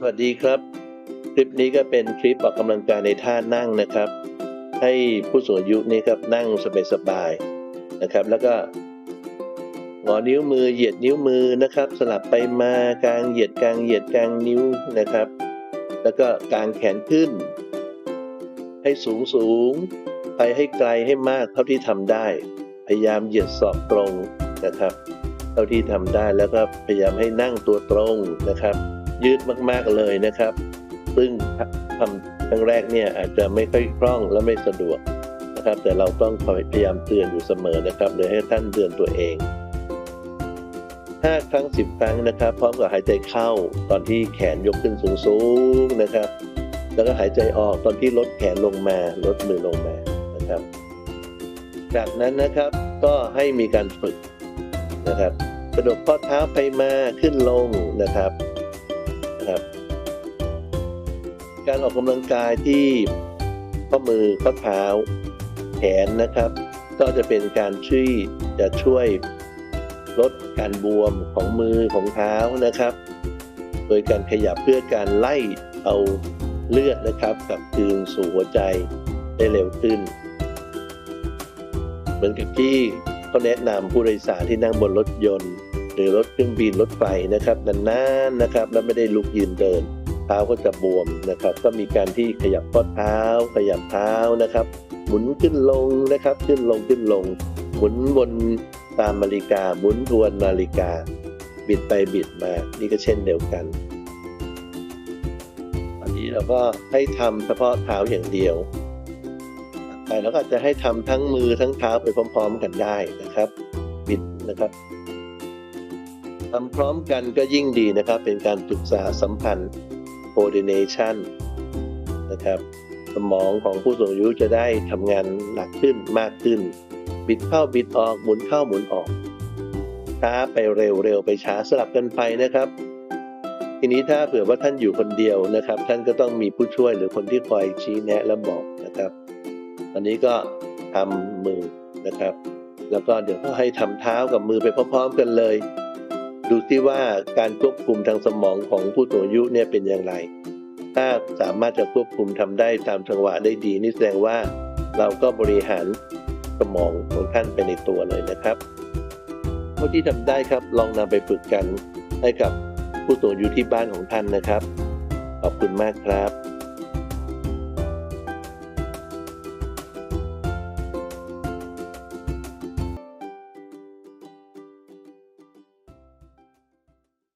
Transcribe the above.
สวัสดีครับ คลิปนี้ก็เป็นคลิปออกกำลังกายในท่านั่งนะครับ ให้ผู้สูงอายุนี่ครับนั่งสบายๆนะครับ แล้วก็งอนิ้วมือเหยียดนิ้วมือนะครับ สลับไปมากลางเหยียดกลางเหยียดกลางนิ้วนะครับ แล้วก็กางแขนขึ้น ให้สูงสูงไปให้ไกลให้มากเท่าที่ทำได้ พยายามเหยียดศอกตรงนะครับ เท่าที่ทำได้แล้วก็พยายามให้นั่งตัวตรงนะครับ ยืดมากๆเลยนะครับ ซึ่งทำครั้งแรกเนี่ยอาจจะไม่ค่อยคล่องและไม่สะดวกนะครับ แต่เราต้องพยายามเตือนอยู่เสมอนะครับโดยให้ท่านเตือนตัวเอง 5 ครั้ง 10 ครั้งนะครับ พร้อมกับหายใจเข้าตอนที่แขนยกขึ้นสูงๆนะครับ แล้วก็หายใจออกตอนที่ลดแขนลงมาลดมือลงมานะครับ จากนั้นนะครับก็ให้มีการฝึกนะครับกระดกข้อเท้าไปมาขึ้นลงนะครับ นะครับ การออกกำลังกายที่ข้อมือข้อเท้าแขนนะครับ ก็จะเป็นการช่วยจะช่วยลดการบวมของมือของเท้านะครับ โดยการขยับเพื่อการไล่เอาเลือดนะครับกลับคืนสู่หัวใจได้เร็วขึ้น เหมือนกับที่เขาแนะนำผู้โดยสารที่นั่งบนรถยนต์ หรือรถเครื่องบินรถไฟนะครับนานๆนะครับ แล้วไม่ได้ลุกยืนเดิน เท้าก็จะบวมนะครับ ก็มีการที่ขยับข้อเท้า ขยับเท้านะครับ หมุนขึ้นลงนะครับ ขึ้นลงขึ้นลง หมุนวนตามนาฬิกา หมุนทวนนาฬิกา บิดไปบิดมา นี่ก็เช่นเดียวกันอันนี้เราก็ให้ทำเฉพาะเท้าอย่างเดียวแต่เราก็อาจจะให้ทำทั้งมือทั้งเท้าไปพร้อม ๆ กันได้นะครับ บิดนะครับ ทำพร้อมกันก็ยิ่งดีนะครับ เป็นการปรึกษาสัมพันธ์ coordination นะครับสมองของผู้สูงอายุจะได้ทำงานหนักขึ้นมากขึ้น บิดเข้าบิดออกหมุนเข้าหมุนออกช้าไปเร็วเร็วไปช้าสลับกันไปนะครับ ทีนี้ถ้าเผื่อว่าท่านอยู่คนเดียวนะครับ ท่านก็ต้องมีผู้ช่วยหรือคนที่คอยชี้แนะและบอกนะครับ อันนี้ก็ทำมือนะครับ แล้วก็เดี๋ยวก็ให้ทำเท้ากับมือไปพร้อมๆกันเลย ดูซิว่าการควบคุมทางสมองของผู้สูงอายุเนี่ยเป็นอย่างไร ถ้าสามารถจะควบคุมทำได้ตามจังหวะได้ดี นี่แสดงว่าเราก็บริหารสมองของท่านไปในตัวเลยนะครับเท่าที่ทำได้ครับลองนำไปฝึกกันให้กับผู้สูงอายุที่บ้านของท่านนะครับ ขอบคุณมากครับ